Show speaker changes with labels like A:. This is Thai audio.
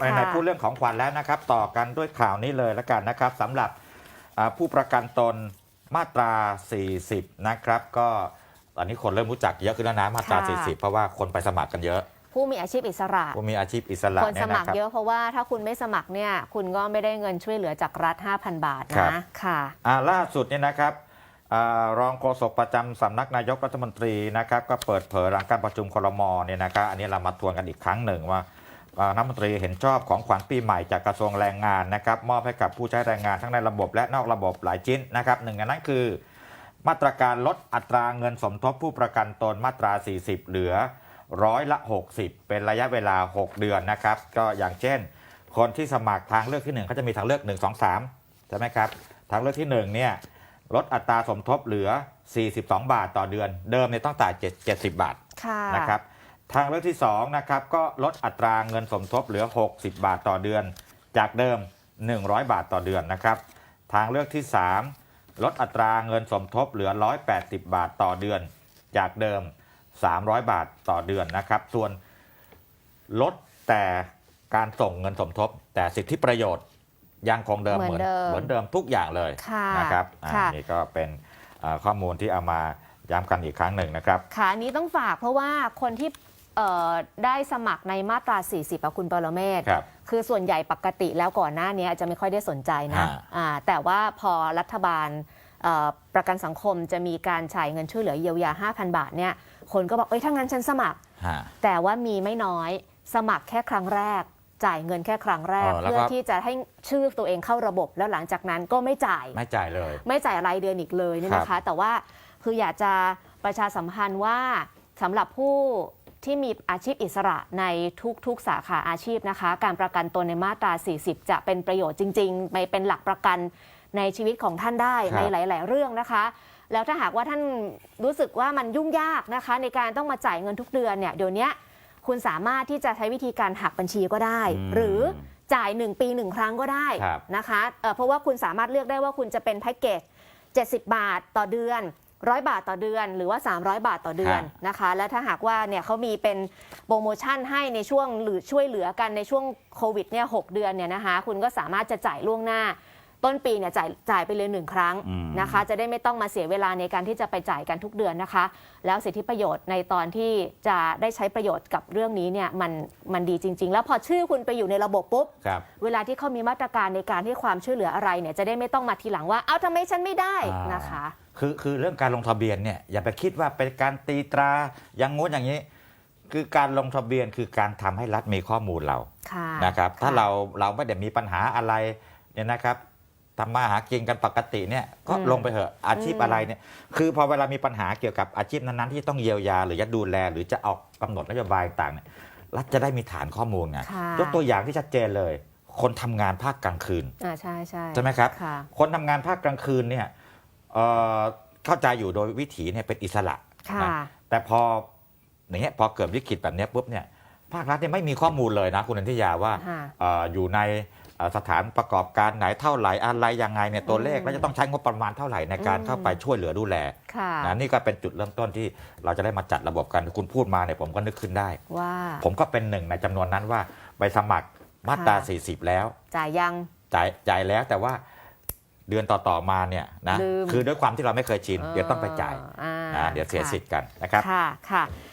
A: ในในพูดเรื่องของขวัญแล้วนะครับ ต่อกันด้วยข่าวนี้เลยแล้วกันนะครับสำหรับอ่าผู้ประกันตนมาตรา 40 นะครับ ก็ตอนนี้คนเริ่มรู้จักเยอะขึ้นแล้วนะมาตรา
B: ค่ะ
A: 40 เพราะว่าคนไปสมัครกันเยอะ
B: ผู้มีอาชีพอิสระ
A: ผู้มีอาชีพอิสระ
B: คน
A: เนี่
B: ส
A: ย
B: มัค
A: นะ
B: ร
A: ครับ
B: เยอะเพราะว่าถ้าคุณไม่สมัครเนี่ย คุณก็ไม่ได้เงินช่วยเหลือจากรัฐ 5,000 บาท
A: ครับ
B: นะค่ะ
A: อ่าล่าสุดเนี่ยนะครับอารองโฆษกประจำสำนักนายกรัฐมนตรีนะครับ ก็เปิดเผยหลังการประชุมครมเนี่ยนะครับอันนี้เรามาทวนกันอีกครั้งหนึ่งว่าอ่า รัฐมนตรีเห็นชอบของขวัญปีใหม่จากกระทรวงแรงงานนะครับมอบให้กับผู้ใช้แรงงานทั้งในระบบและนอกระบบหลายชิ้นนะครับหนึ่งในนั้นคือ มาตรการลดอัตราเงินสมทบผู้ประกันตนมาตรา 40 เหลือร้อยละ 60 เป็นระยะเวลา 6 เดือนนะครับ ก็อย่างเช่น คนที่สมัครทางเลือกที่ 1 เขาจะมีทางเลือก 1 2 3 ใช่ไหมครับ ทางเลือกที่1เนี่ยลดอัตราสมทบเหลือ 42 บาทต่อเดือน เดิมเนี่ยต้องจ่าย7 70บาท
B: ค่ะ
A: นะครับ ทางเลือกที่2นะครับก็ลดอัตราเงินสมทบเหลือ 60 บาทต่อเดือน จากเดิม 100 บาทต่อเดือนนะครับ ทางเลือกที่ 3 ลดอัตราเงินสมทบเหลือ 180 บาทต่อเดือน จากเดิม 300 บาทต่อเดือนนะครับ ส่วนลดแต่การส่งเงินสมทบ แต่สิทธิประโยชน์ยังคงเดิม
B: เหมือนเดิม
A: เหมือนเดิมทุกอย่างเลย
B: ค่ะ
A: นะครับอ่า
B: ค่ะ
A: นี่ก็เป็นอ่าข้อมูลที่เอามาย้ำกันอีกครั้งหนึ่งนะครับ
B: ค่ะอันนี้ต้องฝากเพราะว่าคนที่ เอ่อได้สมัครในมาตรา 40อะคุณปรเมศ
A: ครับ
B: คือส่วนใหญ่ปกติแล้วก่อนหน้านี้จะไม่ค่อยได้สนใจนะ
A: อ่า
B: อ่าแต่ว่าพอรัฐบาลเอ่อประกันสังคมจะมีการจ่ายเงินช่วยเหลือเยียวยา 5,000 บาทเนี่ยคนก็บอกเอ้ยถ้างั้นฉันสมัคร
A: ฮะ
B: แต่ว่ามีไม่น้อยสมัครแค่ครั้งแรก จ่ายเงินแค่ครั้งแรก
A: เออแล้วก็
B: เพื่อที่จะให้ชื่อตัวเองเข้าระบบ แล้วหลังจากนั้นก็ไม่จ่าย
A: ไม่จ่ายเลย
B: ไม่จ่ายรายเดือนอีกเลยเนี่ยนะ
A: ครั
B: คะ
A: บ
B: แต่ว่าคืออยากจะประชาสัมพันธ์ว่าสำหรับผู้ ที่มีอาชีพอิสระในทุกๆ สาขาอาชีพนะคะ การประกันตนในมาตรา 40 จะเป็นประโยชน์จริงๆไปเป็นหลักประกันในชีวิตของท่านได้
A: ครับ
B: ในหลาย ๆ เรื่องนะคะ แล้วถ้าหากว่าท่านรู้สึกว่ามันยุ่งยากนะคะ ในการต้องมาจ่ายเงินทุกเดือนเนี่ยเดี๋ยวนี้คุณสามารถที่จะใช้วิธีการหักบัญชีก็ได้
A: อืม
B: หรือจ่าย 1 ปี 1 ครั้งก็ได้
A: ครับ
B: นะคะเอ่อเพราะว่าคุณสามารถเลือกได้ว่าคุณจะเป็นแพ็กเกจ70 บาทต่อเดือน 100บาทต่อเดือนหรือว่า 300 บาทต่อเดือนนะคะ และถ้าหากว่าเนี่ยเขามีเป็นโปรโมชั่นให้ในช่วงหรือช่วยเหลือกันในช่วงโควิดเนี่ยหเดือนเนี่ยนะคะ คุณก็สามารถจะจ่ายล่วงหน้า ต้นปีเนี่ยจ่ายจ่ายไปเลยหนึ่งครั้ง
A: อืม
B: นะคะ จะได้ไม่ต้องมาเสียเวลาในการที่จะไปจ่ายกันทุกเดือนนะคะ แล้วสิทธิประโยชน์ในตอนที่จะได้ใช้ประโยชน์กับเรื่องนี้เนี่ยมันมันดีจริง ๆ แล้วพอชื่อคุณไปอยู่ในระบบปุ๊บ
A: ครับ
B: เวลาที่เขามีมาตรการในการให้ความช่วยเหลืออะไรเนี่ยจะได้ไม่ต้องมาทีหลังว่าเอ้าทำไมฉันไม่ได้
A: อ่าน
B: นะคะ
A: คือคือเรื่องการลงทะเบียนเนี่ยอย่าไปคิดว่าเป็นการตีตราอย่างงู้นอย่างนี้ คือการลงทะเบียนคือการทำให้รัฐมีข้อมูลเรา
B: ค่ะ
A: นะครับถ้า
B: ค่ะ
A: เราเราไม่ได้มีปัญหาอะไรเนี่ยนะครับ ทำมาหากินกันปกติเนี่ยก็
B: อืม
A: ลงไปเถอะอาชีพ
B: อืม
A: อะไรเนี่ยคือพอเวลามีปัญหาเกี่ยวกับอาชีพนั้นๆ ที่ต้องเยียวยาหรือจะดูแล หรือจะออกกำหนดนโยบายต่างเนี่ยรัฐจะได้มีฐานข้อมูลไง
B: ค่ะ
A: ยกตัวอย่างที่ชัดเจนเลย คนทำงานภาคกลางคืน
B: อ่าใช่ใช่
A: ใช่ไหมครับ
B: ค่ะ
A: คนทำงานภาคกลางคืนเนี่ยเอ่อเข้าใจอยู่โดยวิถีเนี่ยเป็นอิสระ
B: ค่ะ
A: นะแต่พออย่างเงี้ยพอเกิดวิกฤตแบบเนี้ยปุ๊บเนี่ยภาครัฐเนี่ยไม่มีข้อมูลเลยนะคุณอนันทิยาว่า
B: ค่ะ
A: เอ่ออยู่ในเอ่อ สถานประกอบการไหนเท่าไหร่อะไรยังไงเนี่ยตัวเลข
B: อืม
A: แล้วจะต้องใช้งบประมาณเท่าไหร่ในการ
B: อืม
A: เข้าไปช่วยเหลือดูแล
B: ค่ะ
A: นะนี่ก็เป็นจุดเริ่มต้นที่เราจะได้มาจัดระบบกันคุณพูดมาเนี่ยผมก็นึกขึ้นได้
B: ว่า
A: ผมก็เป็นหนึ่งในจำนวนนั้นว่าไปสมัครมาตรา
B: ค่ะ
A: 40 แล้ว
B: จ่ายยัง
A: จ่ายจ่ายแล้วแต่ว่าเดือนต่อ ๆ มาเนี่ยนะ
B: ลืม
A: คือด้วยความที่เราไม่เคยชิน เดี๋ยวต้องไปจ่าย
B: อ่า
A: อ่าเดี๋ยวเสีย
B: ค่ะ
A: สิทธิ์กันนะครับ
B: ค่ะค่ะ